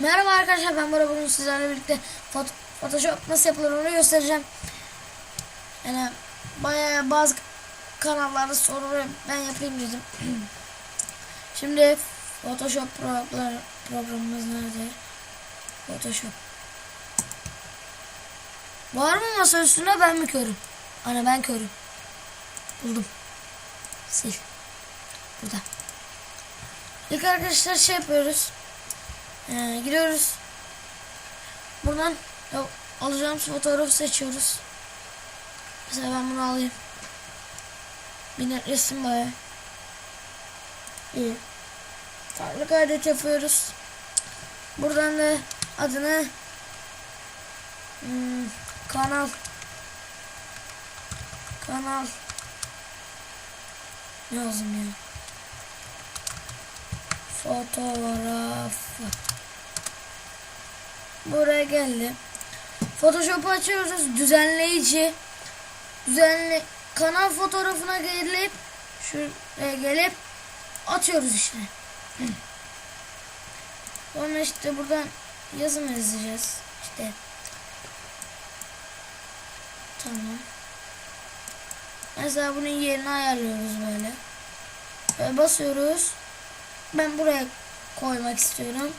Merhaba arkadaşlar ben Bora bugün sizlerle birlikte Photoshop nasıl yapılır onu göstereceğim. Yani bayağı bazı kanallarda soruyor ben yapayım dedim. Şimdi Photoshop programımız nerede? Photoshop. Var mı masa üstünde ben mi körüm? Ana ben körüm. Buldum. Sil. Burada. İlk arkadaşlar şey yapıyoruz. Ee, giriyoruz. Buradan alacağımız fotoğrafı seçiyoruz. Mesela ben bunu alayım. Bir resim baya. İyi. Farklı kaydet yapıyoruz. Buradan da adını hmm, kanal kanal yazdım ya fotoğraf buraya geldi Photoshop'u açıyoruz. Düzenleyici. Düzenle kanal fotoğrafına gelip şuraya gelip atıyoruz işte. Sonra işte buradan yazım yazacağız. İşte. Tamam. Mesela bunun yerini ayarlıyoruz böyle. Böyle basıyoruz ben buraya koymak istiyorum.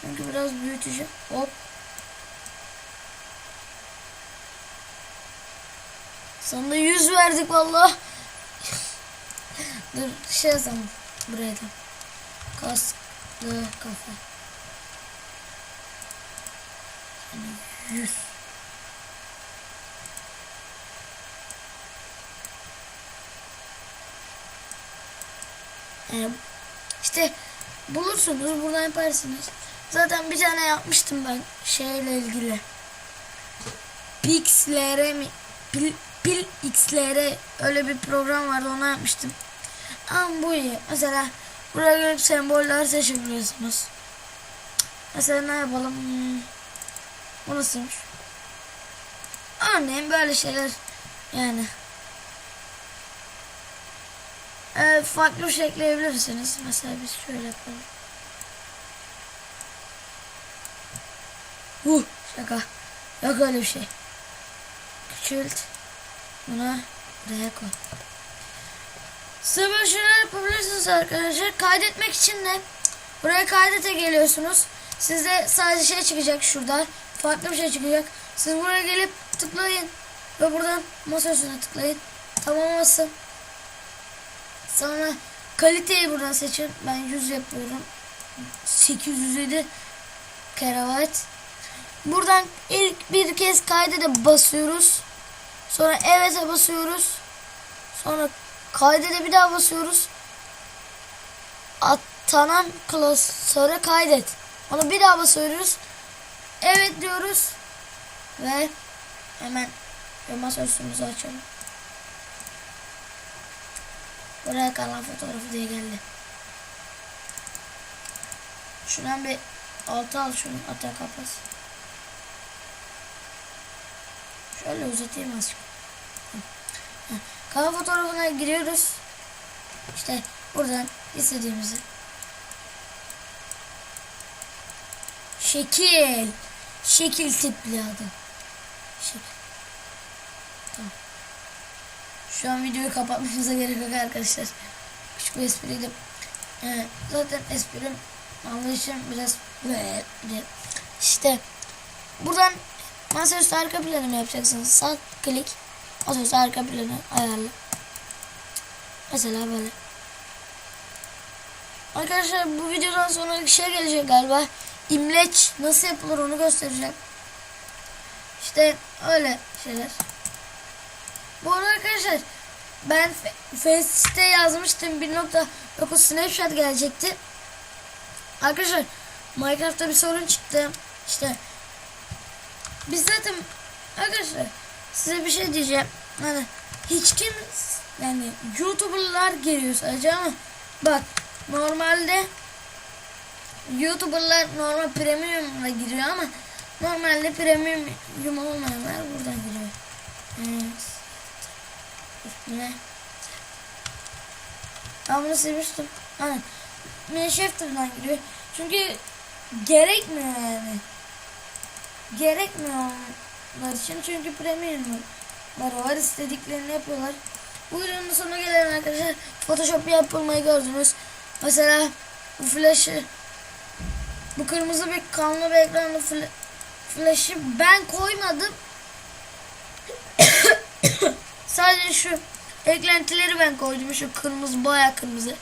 Çünkü biraz büyüteceğim. Hop. Sonunda yüz verdik valla. Dur şey yazalım. Buraya da. Kasklı kafa. Yüz. Yani işte bulursunuz buradan yaparsınız. Zaten bir tane yapmıştım ben şeyle ilgili. Pixlr mi? Pil, pil XLR öyle bir program vardı onu yapmıştım. Ama bu iyi. Mesela buraya gelip semboller seçebiliyorsunuz. Mesela ne yapalım? Hmm. Bu nasılmış? Örneğin böyle şeyler yani. Ee, farklı bir şey ekleyebilirsiniz. Mesela biz şöyle yapalım. Uh, şaka. Yok öyle bir şey. Küçült. Buna buraya koy. Size böyle yapabilirsiniz arkadaşlar. Kaydetmek için de buraya kaydete geliyorsunuz. Sizde sadece şey çıkacak şurada. Farklı bir şey çıkacak. Siz buraya gelip tıklayın. Ve buradan masa üstüne tıklayın. Tamamlasın. Sonra kaliteyi buradan seçin. Ben 100 yapıyorum. 807 kerabayt. Buradan ilk bir kez kaydede basıyoruz. Sonra evet'e basıyoruz. Sonra kaydede bir daha basıyoruz. Atanan klasöre kaydet. Onu bir daha basıyoruz. Evet diyoruz. Ve hemen masa üstümüzü açalım. Buraya kalan fotoğrafı diye geldi. Şuradan bir altı al şunu ata kapat. Şöyle uzatayım azıcık. Kalan fotoğrafına giriyoruz. İşte buradan istediğimizi. Şekil. Şekil tipli adı. Şekil. Tamam. Şu an videoyu kapatmamıza gerek yok arkadaşlar. Küçük bir espriydi. Ee, zaten esprim anlayışım biraz böyle. İşte buradan masaüstü arka planı yapacaksınız? Sağ klik. Masaüstü arka planı ayarla. Mesela böyle. Arkadaşlar bu videodan sonra bir şey gelecek galiba. İmleç nasıl yapılır onu göstereceğim. İşte öyle şeyler. Bu arada arkadaşlar ben Face'te yazmıştım 1.9 Snapchat gelecekti. Arkadaşlar Minecraft'ta bir sorun çıktı. İşte biz zaten arkadaşlar size bir şey diyeceğim. Hani hiç kim yani YouTuber'lar geliyor sadece ama bak normalde YouTuber'lar normal premium'la giriyor ama normalde premium olmayanlar buradan giriyor. Evet üstüne. Ben bunu silmiştim. Aynen. Manchester'dan giriyor. Çünkü gerekmiyor yani. Gerekmiyor onlar için. Çünkü premiumları var. istediklerini yapıyorlar. Bu videonun sonuna gelen arkadaşlar Photoshop yapılmayı gördünüz. Mesela bu flash'ı bu kırmızı bir kanlı bir ekranlı fla- flash'ı ben koymadım. Sadece şu eklentileri ben koydum. Şu kırmızı baya kırmızı.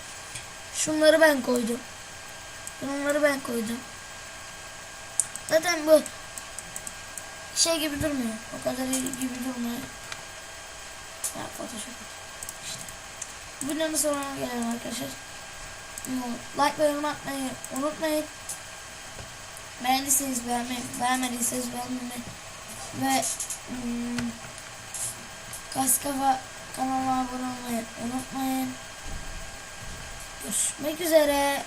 Şunları ben koydum. Bunları ben koydum. Zaten bu şey gibi durmuyor. O kadar gibi durmuyor. Ya Photoshop. İşte. Videonun sonuna gelelim arkadaşlar. Like ve yorum atmayı unutmayın. Beğendiyseniz beğenmeyi, beğenmediyseniz beğenmeyi ve hmm, Kaskafa kanalıma abone olmayı unutmayın. Görüşmek üzere.